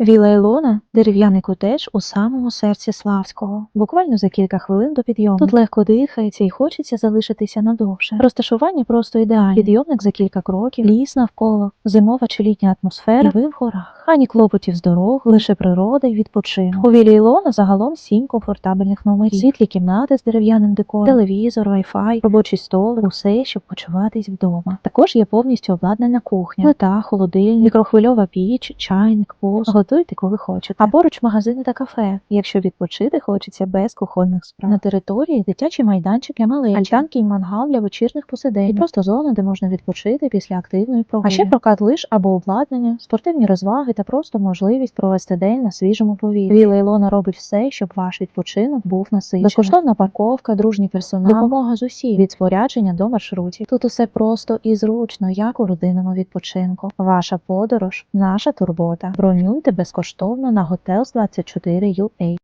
Віла Ілона – дерев'яний котедж у самому серці Славського, буквально за кілька хвилин до підйому. Тут легко дихається і хочеться залишитися надовше. Розташування просто ідеальне. Підйомник за кілька кроків, ліс навколо, зимова чи літня атмосфера, і ви в горах. Ані клопотів з дорог, лише природа і відпочинок. У Вілі Ілона загалом сім комфортабельних номерів. Світлі кімнати з дерев'яним декором, телевізор, вайфай, робочий стол, усе, щоб почуватись вдома. Також є повністю обладнана кухня, плита, холодильник, мікрохвильова піч, чайник, посуд. Готуйте, коли хочете. А поруч магазини та кафе, якщо відпочити хочеться без кухонних справ. На території дитячий майданчик для малечі, альтанки і мангал для вечірних посидень, і просто зона, де можна відпочити після активної прогулянки. А ще прокат лиш або обладнання, спортивні розваги та просто можливість провести день на свіжому повітрі. Віла Ілона робить все, щоб ваш відпочинок був насичений. Безкоштовна парковка, дружній персонал, допомога з усіх від спорядження до маршрутів. Тут усе просто і зручно, як у родинному відпочинку. Ваша подорож, наша турбота. Бронюйте безкоштовно на Hotels24 UA.